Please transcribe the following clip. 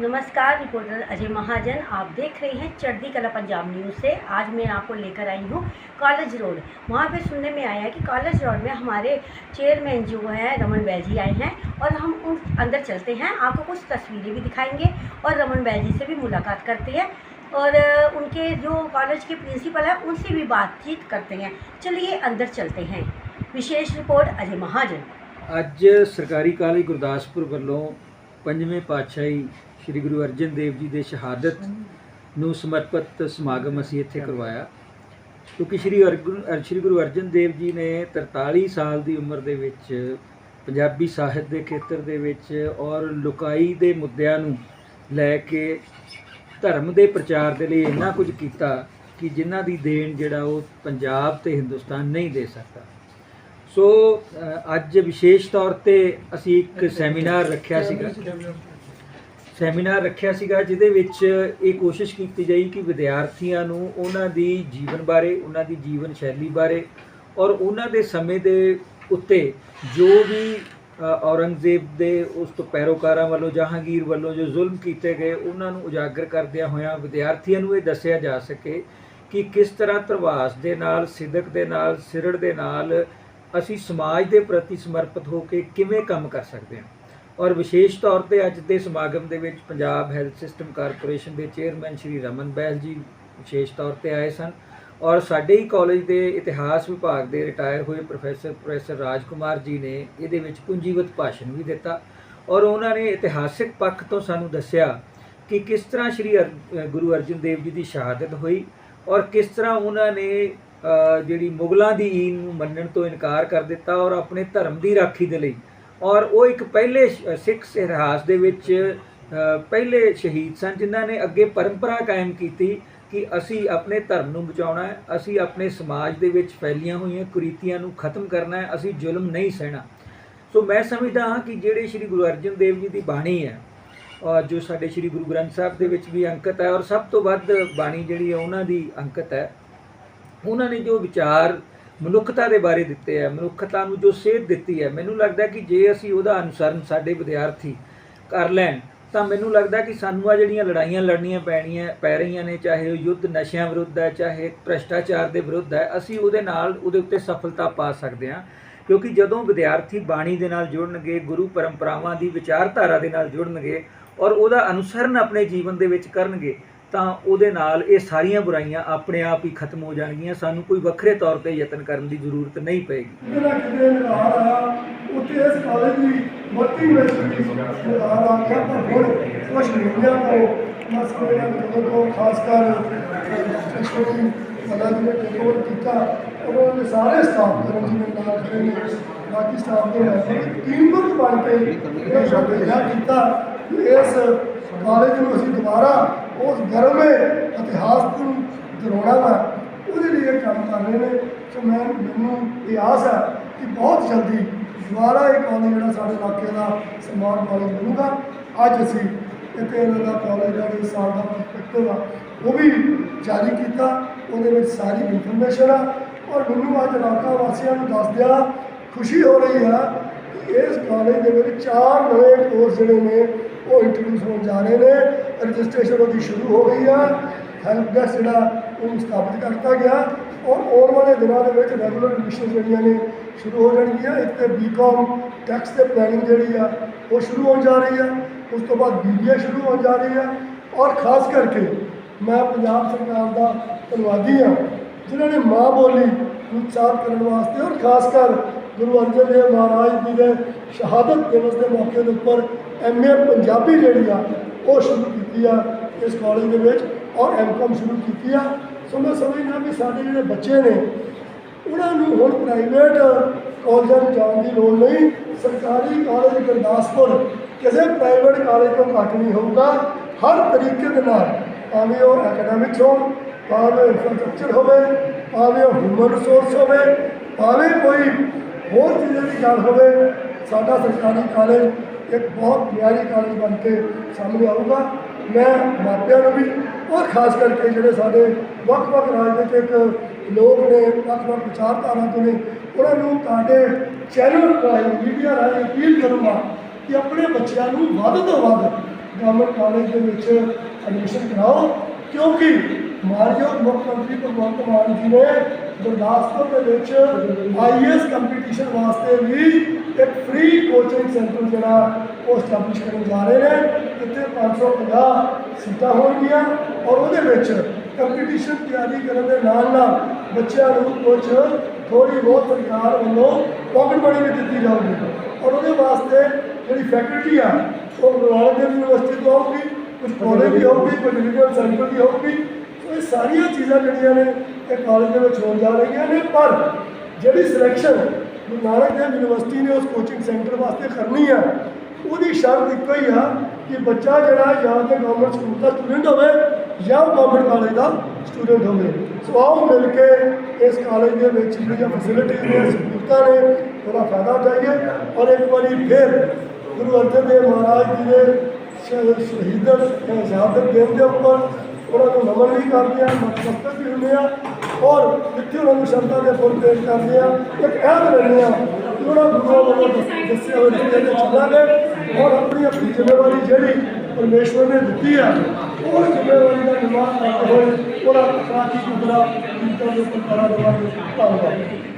नमस्कार रिपोर्टर अजय महाजन आप देख रहे हैं चढ़ती कला पंजाब न्यूज़ से आज मैं आपको लेकर आई हूँ कॉलेज रोड वहाँ पे सुनने में आया है कि कॉलेज रोड में हमारे चेयरमैन जो है रमन बैल जी आए हैं और हम उन अंदर चलते हैं आपको कुछ तस्वीरें भी दिखाएंगे और रमन बैल जी से भी मुलाकात करते हैं और अ, उनके जो कॉलेज के प्रिंसिपल हैं उनसे भी बातचीत करते हैं चलिए अंदर चलते हैं विशेष रिपोर्ट अजय महाजन ਅੱਜ ਸਰਕਾਰੀ ਕਾਲਜ ਗੁਰਦਾਸਪੁਰ ਵੱਲੋਂ ਪੰਜਵੇਂ ਪਾਤਸ਼ਾਹੀ ਸ੍ਰੀ ਗੁਰੂ ਅਰਜਨ ਦੇਵ ਜੀ ਦੇ ਸ਼ਹਾਦਤ ਨੂੰ ਸਮਰਪਿਤ ਸਮਾਗਮ ਅਸੀਂ ਇੱਥੇ ਕਰਵਾਇਆ। ਕਿਉਂਕਿ ਸ੍ਰੀ ਅਰਜਨ ਸ੍ਰੀ ਗੁਰੂ ਅਰਜਨ ਦੇਵ ਜੀ ਨੇ 43 ਸਾਲ ਦੀ ਉਮਰ ਦੇ ਵਿੱਚ ਪੰਜਾਬੀ ਸਾਹਿਤ ਦੇ ਖੇਤਰ ਦੇ ਵਿੱਚ ਔਰ ਲੁਕਾਈ ਦੇ ਮੁੱਦਿਆਂ ਨੂੰ ਲੈ ਕੇ ਧਰਮ ਦੇ ਪ੍ਰਚਾਰ ਦੇ ਲਈ ਇੰਨਾ ਕੁਝ ਕੀਤਾ ਕਿ ਜਿਨ੍ਹਾਂ ਦੀ ਦੇਣ ਜਿਹੜਾ ਉਹ ਪੰਜਾਬ ਤੇ ਹਿੰਦੁਸਤਾਨ ਨਹੀਂ ਦੇ ਸਕਦਾ। ਸੋ ਅੱਜ ਵਿਸ਼ੇਸ਼ ਤੌਰ ਤੇ ਅਸੀਂ ਇੱਕ ਸੈਮੀਨਾਰ ਰੱਖਿਆ ਸੀਗਾ। ਸੈਮੀਨਾਰ ਰੱਖਿਆ ਸੀਗਾ, ਜਿਹਦੇ ਵਿੱਚ ਇਹ ਕੋਸ਼ਿਸ਼ ਕੀਤੀ ਗਈ ਕਿ ਵਿਦਿਆਰਥੀਆਂ ਨੂੰ ਉਹਨਾਂ ਦੀ ਜੀਵਨ ਬਾਰੇ, ਉਹਨਾਂ ਦੀ ਜੀਵਨ ਸ਼ੈਲੀ ਬਾਰੇ ਔਰ ਉਹਨਾਂ ਦੇ ਸਮੇਂ ਦੇ ਉੱਤੇ ਜੋ ਵੀ ਔਰੰਗਜ਼ੇਬ ਦੇ ਉਸ ਤੋਂ ਪੈਰੋਕਾਰਾਂ ਵੱਲੋਂ, ਜਹਾਂਗੀਰ ਵੱਲੋਂ ਜੋ ਜ਼ੁਲਮ ਕੀਤੇ ਗਏ, ਉਹਨਾਂ ਨੂੰ ਉਜਾਗਰ ਕਰਦਿਆਂ ਹੋਇਆਂ ਵਿਦਿਆਰਥੀਆਂ ਨੂੰ ਇਹ ਦੱਸਿਆ ਜਾ ਸਕੇ ਕਿ ਕਿਸ ਤਰ੍ਹਾਂ ਧਰਵਾਸ ਦੇ ਨਾਲ, ਸਿਦਕ ਦੇ ਨਾਲ, ਸਿਰੜ ਦੇ ਨਾਲ ਅਸੀਂ ਸਮਾਜ ਦੇ ਪ੍ਰਤੀ ਸਮਰਪਿਤ ਹੋ ਕੇ ਕਿਵੇਂ ਕੰਮ ਕਰ ਸਕਦੇ ਹਾਂ। ਔਰ ਵਿਸ਼ੇਸ਼ ਤੌਰ ਤੇ ਅੱਜ ਦੇ ਸਮਾਗਮ ਦੇ ਵਿੱਚ ਪੰਜਾਬ ਹੈਲਥ ਸਿਸਟਮ ਕਾਰਪੋਰੇਸ਼ਨ ਦੇ ਚੇਅਰਮੈਨ ਸ਼੍ਰੀ ਰਮਨ ਬੈਲ ਜੀ ਵਿਸ਼ੇਸ਼ ਤੌਰ ਤੇ ਆਏ ਸਨ ਔਰ ਸਾਡੇ ਹੀ ਕਾਲਜ ਦੇ ਇਤਿਹਾਸ ਵਿਭਾਗ ਦੇ ਰਿਟਾਇਰ ਹੋਏ ਪ੍ਰੋਫੈਸਰ ਪ੍ਰੋਫੈਸਰ ਰਾਜਕੁਮਾਰ ਜੀ ਨੇ ਇਹਦੇ ਵਿੱਚ ਪੂੰਜੀਵਤ ਭਾਸ਼ਣ ਵੀ ਦਿੱਤਾ ਔਰ ਉਹਨਾਂ ਨੇ ਇਤਿਹਾਸਿਕ ਪੱਖ ਤੋਂ ਸਾਨੂੰ ਦੱਸਿਆ ਕਿ ਕਿਸ ਤਰ੍ਹਾਂ ਸ਼੍ਰੀ ਅਰ- ਗੁਰੂ ਅਰਜਨ ਦੇਵ ਜੀ ਦੀ ਸ਼ਹਾਦਤ ਹੋਈ ਔਰ ਕਿਸ ਤਰ੍ਹਾਂ ਉਹਨਾਂ ਨੇ ਜਿਹੜੀ ਮੁਗਲਾਂ ਦੀ ਈਨ ਨੂੰ ਮੰਨਣ ਤੋਂ ਇਨਕਾਰ ਕਰ ਦਿੱਤਾ ਔਰ ਆਪਣੇ ਧਰਮ ਦੀ ਰਾਖੀ ਦੇ ਲਈ ਔਰ ਉਹ ਇੱਕ ਪਹਿਲੇ ਸਿੱਖ ਇਤਿਹਾਸ ਦੇ ਵਿੱਚ ਪਹਿਲੇ ਸ਼ਹੀਦ ਸਨ, ਜਿਨ੍ਹਾਂ ਨੇ ਅੱਗੇ ਪਰੰਪਰਾ ਕਾਇਮ ਕੀਤੀ ਕਿ ਅਸੀਂ ਆਪਣੇ ਧਰਮ ਨੂੰ ਬਚਾਉਣਾ ਹੈ, ਅਸੀਂ ਆਪਣੇ ਸਮਾਜ ਦੇ ਵਿੱਚ ਫੈਲੀਆਂ ਹੋਈਆਂ ਕੁਰੀਤੀਆਂ ਨੂੰ ਖਤਮ ਕਰਨਾ ਹੈ, ਅਸੀਂ ਜ਼ੁਲਮ ਨਹੀਂ ਸਹਿਣਾ। ਸੋ ਮੈਂ ਸਮਝਦਾ ਹਾਂ ਕਿ ਜਿਹੜੇ ਸ਼੍ਰੀ ਗੁਰੂ ਅਰਜਨ ਦੇਵ ਜੀ ਦੀ ਬਾਣੀ ਹੈ, ਔਰ ਜੋ ਸਾਡੇ ਸ਼੍ਰੀ ਗੁਰੂ ਗ੍ਰੰਥ ਸਾਹਿਬ ਦੇ ਵਿੱਚ ਵੀ ਅੰਕਿਤ ਹੈ, ਔਰ ਸਭ ਤੋਂ ਵੱਧ ਬਾਣੀ ਜਿਹੜੀ ਹੈ, ਉਹਨਾਂ ਦੀ ਅੰਕਿਤ ਹੈ, ਉਹਨਾਂ ਨੇ ਜੋ ਵਿਚਾਰ ਮਨੁੱਖਤਾ ਦੇ ਬਾਰੇ ਦਿੱਤੇ ਹੈ ਮਨੁੱਖਤਾ ਨੂੰ ਜੋ ਸੇਧ ਦਿੱਤੀ ਹੈ ਮੈਨੂੰ ਲੱਗਦਾ ਕਿ ਜੇ ਅਸੀਂ ਉਹਦਾ ਅਨੁਸਰਨ ਸਾਡੇ ਵਿਦਿਆਰਥੀ ਕਰ ਲੈਣ, ਤਾਂ ਮੈਨੂੰ ਲੱਗਦਾ ਕਿ ਸਾਨੂੰ ਆ ਜਿਹੜੀਆਂ ਲੜਾਈਆਂ ਲੜਨੀਆਂ ਪੈਣੀਆਂ, ਪੈ ਰਹੀਆਂ ਨੇ, ਚਾਹੇ ਉਹ ਯੁੱਧ ਨਸ਼ਿਆਂ ਵਿਰੁੱਧ ਹੈ ਚਾਹੇ ਭ੍ਰਸ਼ਟਾਚਾਰ ਦੇ ਵਿਰੁੱਧ ਹੈ ਅਸੀਂ ਉਹਦੇ ਨਾਲ ਉਹਦੇ ਉੱਤੇ ਸਫਲਤਾ ਪਾ ਸਕਦੇ ਹਾਂ। ਕਿਉਂਕਿ ਜਦੋਂ ਵਿਦਿਆਰਥੀ ਬਾਣੀ ਦੇ ਨਾਲ ਜੁੜਨਗੇ, ਗੁਰੂ ਪਰੰਪਰਾਵਾਂ ਦੀ ਵਿਚਾਰਧਾਰਾ ਦੇ ਨਾਲ ਜੁੜਨਗੇ ਔਰ ਉਹਦਾ ਅਨੁਸਰਨ ਆਪਣੇ ਜੀਵਨ ਦੇ ਵਿੱਚ ਕਰਨਗੇ ਤਾਂ ਉਹਦੇ ਨਾਲ ਇਹ ਸਾਰੀਆਂ ਬੁਰਾਈਆਂ ਆਪਣੇ ਆਪ ਹੀ ਖਤਮ ਹੋ ਜਾਣਗੀਆਂ। ਸਾਨੂੰ ਕੋਈ ਵੱਖਰੇ ਤੌਰ ਤੇ ਯਤਨ ਕਰਨ ਦੀ ਜ਼ਰੂਰਤ ਨਹੀਂ ਪਏਗੀ। ਜਿਹੜਾ ਕਿਤੇ ਨਿਗਾਰ ਆਇਆ ਉੱਥੇ ਇਸ ਕਾਲਜ ਦੀ ਵਰਕਿੰਗ ਯੂਨੀਵਰਸਿਟੀ ਨਿਗਾਰ ਆ ਗਿਆ ਪਰ ਹੁਣ ਕੁਝ ਮਹੀਨਿਆਂ ਤੋਂ ਮੈਂ ਸਮਝਦਾ ਤੋਂ ਖਾਸ ਕਰ ਛੋਟੀ ਮਲਾ ਨੇ ਟੇਕਓਵਰ ਕੀਤਾ ਉਹਨਾਂ ਦੇ ਸਾਰੇ ਸਟਾਫ ਕਰਨ ਜੀ ਨੇ ਨਾਲ ਖੜੇ ਨੇ। ਬਾਕੀ ਸਟਾਫ ਦੇ ਟੀਮ ਵਰਕ ਬਣ ਕੇ ਇਹ ਸ਼ਾਮਿਲ ਕੀਤਾ। ਇਸ ਕਾਲਜ ਨੂੰ ਅਸੀਂ ਦੁਬਾਰਾ ਉਸ ਗਰਮੇ ਇਤਿਹਾਸ ਨੂੰ ਦਰੋੜਾ ਵਾ, ਉਹਦੇ ਲਈ ਇਹ ਕੰਮ ਕਰ ਰਹੇ ਨੇ। ਸੋ ਮੈਂ ਮੈਨੂੰ ਇਹ ਆਸ ਹੈ ਕਿ ਬਹੁਤ ਜਲਦੀ ਦੁਬਾਰਾ ਇਹ ਕਾਲਜ ਜਿਹੜਾ ਸਾਡੇ ਇਲਾਕੇ ਦਾ ਸਨਮਾਨ ਕਾਲਜ ਬਣੂਗਾ। ਅੱਜ ਅਸੀਂ ਇੱਥੇ ਇਹਨਾਂ ਦਾ ਕਾਲਜ ਦਾ ਇਸ ਸਾਲ ਦਾ ਪ੍ਰਸਪੈਕਟਿਵ ਆ ਉਹ ਵੀ ਜਾਰੀ ਕੀਤਾ। ਉਹਦੇ ਵਿੱਚ ਸਾਰੀ ਇਨਫੋਰਮੇਸ਼ਨ ਆ। ਔਰ ਮੈਨੂੰ ਅੱਜ ਇਲਾਕਾ ਵਾਸੀਆਂ ਨੂੰ ਦੱਸਦਿਆਂ ਖੁਸ਼ੀ ਹੋ ਰਹੀ ਹੈ ਕਿ ਇਸ ਕਾਲਜ ਦੇ ਵਿੱਚ ਚਾਰ ਨਵੇਂ ਕੋਰਸ ਜਿਹੜੇ ਨੇ ਉਹ ਇੰਟਰੋਡਿਊਸ ਹੋਣ ਜਾ ਰਹੇ ਨੇ ਰਜਿਸਟ੍ਰੇਸ਼ਨ ਉਹਦੀ ਸ਼ੁਰੂ ਹੋ ਗਈ ਆ ਹੈਲਪ ਡੈਸਕ ਜਿਹੜਾ ਉਹ ਸਥਾਪਿਤ ਕਰਤਾ ਗਿਆ ਔਰ ਆਉਣ ਵਾਲੇ ਦਿਨਾਂ ਦੇ ਵਿੱਚ ਰੈਗੂਲਰ ਐਡਮਿਸ਼ਨ ਜਿਹੜੀਆਂ ਨੇ ਸ਼ੁਰੂ ਹੋ ਜਾਣਗੀਆਂ। ਇੱਕ ਤੇ ਬੀਕਾਮ ਟੈਕਸ ਤੇ ਪਲੈਨਿੰਗ ਜਿਹੜੀ ਆ, ਉਹ ਸ਼ੁਰੂ ਹੋਣ ਜਾ ਰਹੀ ਆ, ਉਸ ਤੋਂ ਬਾਅਦ ਬੀਬੀਏ ਸ਼ੁਰੂ ਹੋਣ ਜਾ ਰਹੀ ਆ ਔਰ ਖਾਸ ਕਰਕੇ ਮੈਂ ਪੰਜਾਬ ਸਰਕਾਰ ਦਾ ਧੰਨਵਾਦੀ ਆ, ਜਿਨ੍ਹਾਂ ਨੇ ਮਾਂ ਬੋਲੀ ਨੂੰ ਉਤਸ਼ਾਹਿਤ ਕਰਨ ਵਾਸਤੇ ਔਰ ਖਾਸ ਕਰ ਗੁਰੂ ਅਰਜਨ ਦੇਵ ਮਹਾਰਾਜ ਜੀ ਦੇ ਸ਼ਹਾਦਤ ਦਿਵਸ ਦੇ ਮੌਕੇ ਦੇ ਉੱਪਰ ਐਮਏ ਪੰਜਾਬੀ ਜਿਹੜੀ ਆ, ਉਹ ਸ਼ੁਰੂ ਕੀਤੀ ਆ, ਇਸ ਕਾਲਜ ਦੇ ਵਿੱਚ ਔਰ ਐਮਕਾਮ ਸ਼ੁਰੂ ਕੀਤੀ ਆ। ਸੋ ਮੈਂ ਸਮਝਦਾ ਵੀ ਸਾਡੇ ਜਿਹੜੇ ਬੱਚੇ ਨੇ, ਉਹਨਾਂ ਨੂੰ ਹੁਣ ਪ੍ਰਾਈਵੇਟ ਕਾਲਜਾਂ ਨੂੰ ਜਾਣ ਦੀ ਲੋੜ ਨਹੀਂ। ਸਰਕਾਰੀ ਕਾਲਜ ਗੁਰਦਾਸਪੁਰ ਕਿਸੇ ਪ੍ਰਾਈਵੇਟ ਕਾਲਜ ਤੋਂ ਘੱਟ ਨਹੀਂ ਹੋਊਗਾ। ਹਰ ਤਰੀਕੇ ਦੇ ਨਾਲ ਭਾਵੇਂ ਉਹ ਐਕੈਡੈਮਿਕਸ ਹੋਣ ਭਾਵੇਂ ਇਨਫਰਾਸਟ੍ਰਕਚਰ ਹੋਵੇ ਭਾਵੇਂ ਉਹ ਹਿਊਮਨ ਰਿਸੋਰਸ ਹੋਵੇ ਭਾਵੇਂ ਕੋਈ ਹੋਰ ਚੀਜ਼ਾਂ ਦੀ ਗੱਲ ਹੋਵੇ, ਸਾਡਾ ਸਰਕਾਰੀ ਕਾਲਜ ਇੱਕ ਬਹੁਤ ਪਿਆਰੀ ਕਾਲਜ ਬਣ ਕੇ ਸਾਹਮਣੇ ਆਊਗਾ। ਮੈਂ ਮਾਪਿਆਂ ਨੂੰ ਵੀ ਔਰ ਖਾਸ ਕਰਕੇ ਜਿਹੜੇ ਸਾਡੇ ਵੱਖ-ਵੱਖ ਰਾਜਨੀਤਿਕ ਲੋਕ ਨੇ, ਵੱਖ-ਵੱਖ ਵਿਚਾਰਧਾਰਾ ਤੋਂ ਨੇ, ਉਹਨਾਂ ਨੂੰ ਤੁਹਾਡੇ ਚੈਨਲ ਰਾਹੀਂ ਮੀਡੀਆ ਰਾਹੀਂ ਅਪੀਲ ਕਰੂੰਗਾ ਕਿ ਆਪਣੇ ਬੱਚਿਆਂ ਨੂੰ ਵੱਧ ਤੋਂ ਵੱਧ ਗਵਰਨਮੈਂਟ ਕਾਲਜ ਦੇ ਵਿੱਚ ਐਡਮਿਸ਼ਨ ਕਰਾਓ। ਕਿਉਂਕਿ ਮਾਨਯੋਗ ਮੁੱਖ ਮੰਤਰੀ ਭਗਵੰਤ ਮਾਨ ਜੀ ਨੇ ਗੁਰਦਾਸਪੁਰ ਦੇ ਵਿੱਚ ਆਈਐਸ ਕੰਪੀਟੀਸ਼ਨ ਵਾਸਤੇ ਵੀ ਇੱਕ ਫ੍ਰੀ ਕੋਚਿੰਗ ਸੈਂਟਰ ਜਿਹੜਾ ਉਹ ਸਟੈਬਲਿਸ਼ ਕਰਨ ਜਾ ਰਹੇ ਨੇ। ਇੱਥੇ 550 ਸੀਟਾਂ ਹੋਣਗੀਆਂ ਔਰ ਉਹਦੇ ਵਿੱਚ ਕੰਪੀਟੀਸ਼ਨ ਤਿਆਰੀ ਕਰਨ ਦੇ ਨਾਲ ਨਾਲ ਬੱਚਿਆਂ ਨੂੰ ਕੁਝ ਥੋੜੀ ਬਹੁਤ ਸਰਕਾਰ ਵੱਲੋਂ ਪਾਕਟ ਮਨੀ ਵੀ ਦਿੱਤੀ ਜਾਊਗੀ ਔਰ ਉਹਦੇ ਵਾਸਤੇ ਜਿਹੜੀ ਫੈਕਲਟੀ ਆ, ਉਹ ਗੁਰੂ ਨਾਨਕ ਦੇਵ ਯੂਨੀਵਰਸਿਟੀ ਤੋਂ ਆਊਗੀ ਕੁਝ ਕਾਲਜ ਦੀ ਹੋਊਗੀ ਕੁਝ ਰਿਲੀਜੀਅਸ ਸੈਂਟਰ ਦੀ ਹੋਊਗੀ ਇਹ ਸਾਰੀਆਂ ਚੀਜ਼ਾਂ ਜਿਹੜੀਆਂ ਨੇ ਇਹ ਕਾਲਜ ਦੇ ਵਿੱਚ ਹੋਣ ਜਾ ਰਹੀਆਂ ਨੇ, ਪਰ ਜਿਹੜੀ ਸਿਲੈਕਸ਼ਨ ਗੁਰੂ ਨਾਨਕ ਦੇਵ ਯੂਨੀਵਰਸਿਟੀ ਨੇ ਉਸ ਕੋਚਿੰਗ ਸੈਂਟਰ ਵਾਸਤੇ ਕਰਨੀ ਆ, ਉਹਦੀ ਸ਼ਰਤ ਇੱਕੋ ਹੀ ਆ ਕਿ ਬੱਚਾ ਜਿਹੜਾ ਜਾਂ ਤੇ ਗਵਰਨਮੈਂਟ ਸਕੂਲ ਦਾ ਸਟੂਡੈਂਟ ਹੋਵੇ ਜਾਂ ਗਵਰਨਮੈਂਟ ਕਾਲਜ ਦਾ ਸਟੂਡੈਂਟ ਹੋਵੇ। ਸੋ ਆਓ ਮਿਲ ਕੇ ਇਸ ਕਾਲਜ ਦੇ ਵਿੱਚ ਜਿਹੜੀਆਂ ਫੈਸਿਲਿਟੀਜ਼ ਨੇ, ਸਹੂਲਤਾਂ ਨੇ, ਉਹਦਾ ਫਾਇਦਾ ਉਠਾਈਏ ਔਰ ਇੱਕ ਵਾਰੀ ਫਿਰ ਗੁਰੂ ਅਰਜਨ ਦੇਵ ਮਹਾਰਾਜ ਜੀ ਦੇ ਸ਼- ਸ਼ਹੀਦਤ ਸ਼ਹਾਦਤ ਦਿਨ ਦੇ ਉੱਪਰ ਉਹਨਾਂ ਨੂੰ ਨਮਨ ਵੀ ਕਰਦੇ ਆ ਨਤਮਸਤਕ ਵੀ ਹੁੰਦੇ ਆ ਔਰ ਜਿੱਥੇ ਉਹਨਾਂ ਨੂੰ ਸ਼ਰਧਾ ਦੇ ਫੁੱਲ ਪੇਸ਼ ਕਰਦੇ ਆ। ਇੱਕ ਅਹਿਦ ਲੈਂਦੇ ਆ ਕਿ ਉਹਨਾਂ ਗੁਰੂਆਂ ਵੱਲੋਂ ਦੱਸ- ਦੱਸੇ ਹੋਏ ਰਸਤੇ ਤੇ ਚੱਲਾਂਗੇ ਔਰ ਆਪਣੀ ਆਪਣੀ ਜ਼ਿੰਮੇਵਾਰੀ ਜਿਹੜੀ ਪਰਮੇਸ਼ਵਰ ਨੇ ਦਿੱਤੀ ਆ, ਉਹ ਜ਼ਿੰਮੇਵਾਰੀ ਦਾ ਨਿਰਵਾਹ ਕਰਦੇ ਹੋਏ ਉਹਦਾ ਕਾਫੀ ਕੁਦਰਾ ਕੀਤਾ ਦੇ ਉੱਪਰ ਕਰਾ ਧੰਨਵਾਦ।